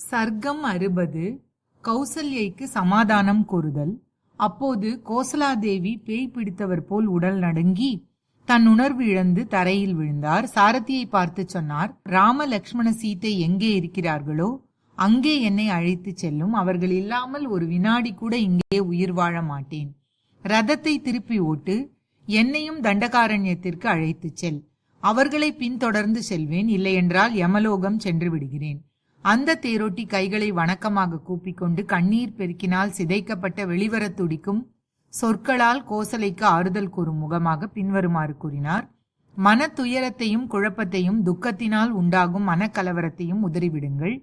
சர்க்கம் அறுபது கௌசல்யைக்கு சமாதானம் கூறுதல். அப்போது கோசலாதேவி பேய் பிடித்தவர் போல் உடல் நடுங்கி தன் உணர்வு இழந்து தரையில் விழுந்தார். சாரதியை பார்த்து சொன்னார் ராம லக்ஷ்மண சீத்தை எங்கே இருக்கிறார்களோ அங்கே என்னை அழைத்துச் செல்லும். அவர்கள் இல்லாமல் ஒரு வினாடி கூட இங்கே உயிர் வாழ மாட்டேன். ரதத்தை திருப்பி ஓட்டு என்னையும் தண்டகாரண்யத்திற்கு அழைத்துச் செல். அவர்களை பின்தொடர்ந்து செல்வேன். இல்லையென்றால் யமலோகம் சென்று விடுகிறேன். அந்த தேரோட்டி கைகளை வணக்கமாக கூப்பிக்கொண்டு கண்ணீர் பெருக்கினால் சிதைக்கப்பட்ட வெளிவரத் துடிக்கும் சொற்களால் கோசலைக்கு ஆறுதல் கூறும் முகமாக பின்வருமாறு கூறினார். மன துயரத்தையும் குழப்பத்தையும் துக்கத்தினால் உண்டாகும் மனக்கலவரத்தையும் உதறிவிடுங்கள்.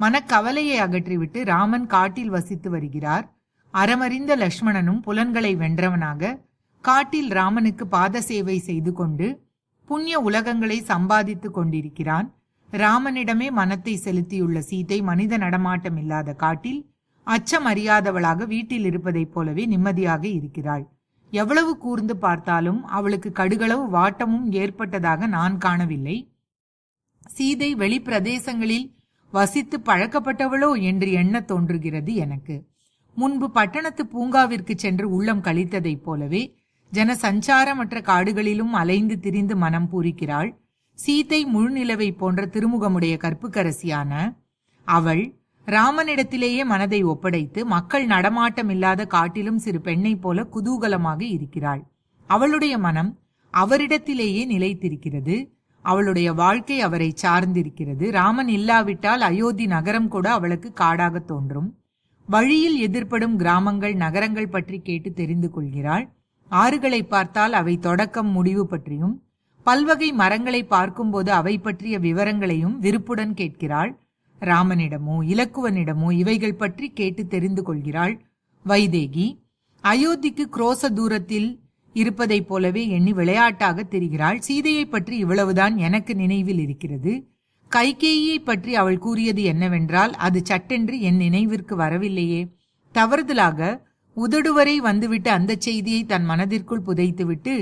மனக்கவலையை அகற்றிவிட்டு ராமன் காட்டில் வசித்து வருகிறார். அறமறிந்த லக்ஷ்மணனும் புலன்களை வென்றவனாக காட்டில் ராமனுக்கு பாத சேவை செய்து கொண்டு புண்ணிய உலகங்களை சம்பாதித்துக் கொண்டிருக்கிறான். ராமனிடமே மனத்தை செலுத்தியுள்ள சீதை மனித நடமாட்டம் இல்லாத காட்டில் அச்சம் அறியாதவளாக வீட்டில் இருப்பதைப் போலவே நிம்மதியாக இருக்கிறாள். எவ்வளவு கூர்ந்து பார்த்தாலும் அவளுக்கு கடுகளவு வாட்டமும் ஏற்பட்டதாக நான் காணவில்லை. சீதை வெளிப்பிரதேசங்களில் வசித்து பழக்கப்பட்டவளோ என்று எண்ண தோன்றுகிறது எனக்கு. முன்பு பட்டணத்து பூங்காவிற்கு சென்று உள்ளம் கழித்ததைப் போலவே ஜன சஞ்சாரமற்ற காடுகளிலும் அலைந்து திரிந்து மனம் பூரிக்கிறாள். சீதை முழுநிலவை போன்ற திருமுகமுடைய கற்புக்கரசியான அவள் ராமனிடத்திலேயே மனதை ஒப்படைத்து மக்கள் நடமாட்டம் இல்லாத காட்டிலும் சிறு பெண்ணைப் போல குதூகலமாக இருக்கிறாள். அவளுடைய மனம் அவரிடத்திலேயே நிலைத்திருக்கிறது. அவளுடைய வாழ்க்கை அவரை சார்ந்திருக்கிறது. ராமன் இல்லாவிட்டால் அயோத்தி நகரம் கூட அவளுக்கு காடாக தோன்றும். வழியில் எதிர்ப்படும் கிராமங்கள் நகரங்கள் பற்றி கேட்டு தெரிந்து கொள்கிறாள். ஆறுகளை பார்த்தால் அவை தொடக்கம் முடிவு பற்றியும் பல்வகை மரங்களை பார்க்கும்போது அவை பற்றிய விவரங்களையும் விருப்புடன் கேட்கிறாள். ராமனிடமோ இலக்குவனிடமோ இவைகள் பற்றி கேட்டு தெரிந்து கொள்கிறாள். வைதேகி அயோத்திக்கு குரோச தூரத்தில் இருப்பதைப் போலவே எண்ணி விளையாட்டாக தெரிகிறாள். சீதையை பற்றி இவ்வளவுதான் எனக்கு நினைவில் இருக்கிறது. கைகேயை பற்றி அவள் கூறியது என்னவென்றால் அது சட்டென்று என் நினைவிற்கு வரவில்லையே. தவறுதலாக உதடுவரை வந்துவிட்டு அந்த செய்தியை தன் மனதிற்குள் புதைத்துவிட்டு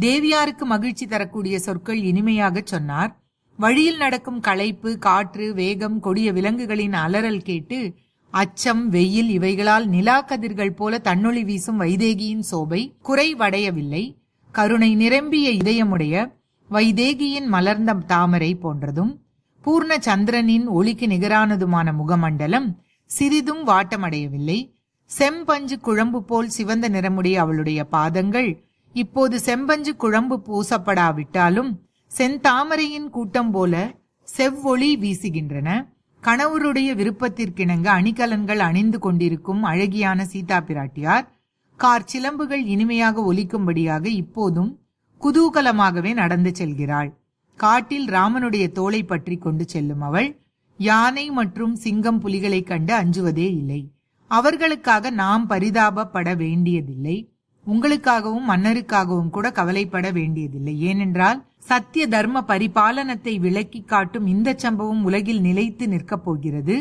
தேவியாருக்கு மகிழ்ச்சி தரக்கூடிய சொற்கள் இனிமையாக சொன்னார். வழியில் நடக்கும் களைப்பு காற்று வேகம் கொடிய விலங்குகளின் அலறல் கேட்டு அச்சம் வெயில் இவைகளால் நிலா கதிர்கள் போல தன்னொளி வீசும் வைதேகியின் சோபை குறைவடையவில்லை. கருணை நிரம்பிய இதயமுடைய வைதேகியின் மலர்ந்த தாமரை போன்றதும் பூர்ண சந்திரனின் ஒளிக்கு நிகரானதுமான முகமண்டலம் சிறிதும் வாட்டமடையவில்லை. செம்பஞ்சு குழம்பு போல் சிவந்த நிறமுடைய அவளுடைய பாதங்கள் இப்போது செம்பஞ்சு குழம்பு பூசப்படாவிட்டாலும் செந்தாமரையின் கூட்டம் போல செவ்வொளி வீசுகின்றன. கணவருடைய விருப்பத்திற்கிணங்க அணிகலன்கள் அணிந்து கொண்டிருக்கும் அழகியான சீதா பிராட்டியார் கார் சிலம்புகள் இனிமையாக ஒலிக்கும்படியாக இப்போதும் குதூகலமாகவே நடந்து செல்கிறாள். காட்டில் ராமனுடைய தோலை பற்றி கொண்டு செல்லும் அவள் யானை மற்றும் சிங்கம் புலிகளை கண்டு அஞ்சுவதே இல்லை. அவர்களுக்காக நாம் பரிதாபப்பட வேண்டியதில்லை. உங்களுக்காகவும் மன்னருக்காகவும் கூட கவலைப்பட வேண்டியதில்லை. ஏனென்றால் சத்திய தர்ம பரிபாலனத்தை விளக்கி காட்டும் இந்த சம்பவம் உலகில் நிலைத்து நிற்கப் போகிறது.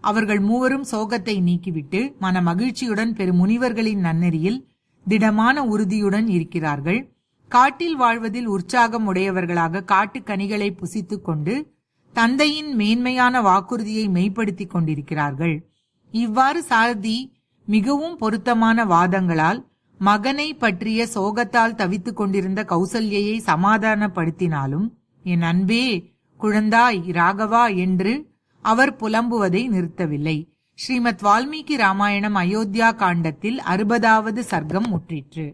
அவர்கள் மூவரும் சோகத்தை நீக்கிவிட்டு மன மகிழ்ச்சியுடன் பெரும் முனிவர்களின் நன்னெறியில் திடமான உறுதியுடன் இருக்கிறார்கள். காட்டில் வாழ்வதில் உற்சாகம் உடையவர்களாக காட்டு கனிகளை புசித்துக் கொண்டு தந்தையின் மேன்மையான வாக்குறுதியை மெய்ப்படுத்திக் கொண்டிருக்கிறார்கள். இவ்வாறு சாரதி மிகவும் பொருத்தமான வாதங்களால் மகனை பற்றிய சோகத்தால் தவித்துக் கொண்டிருந்த கௌசல்யையை சமாதானப்படுத்தினாலும் என் அன்பே குழந்தாய் ராகவா என்று அவர் புலம்புவதை நிறுத்தவில்லை. ஸ்ரீமத் வால்மீகி ராமாயணம் அயோத்தியா காண்டத்தில் அறுபதாவது சர்க்கம் முற்றிற்று.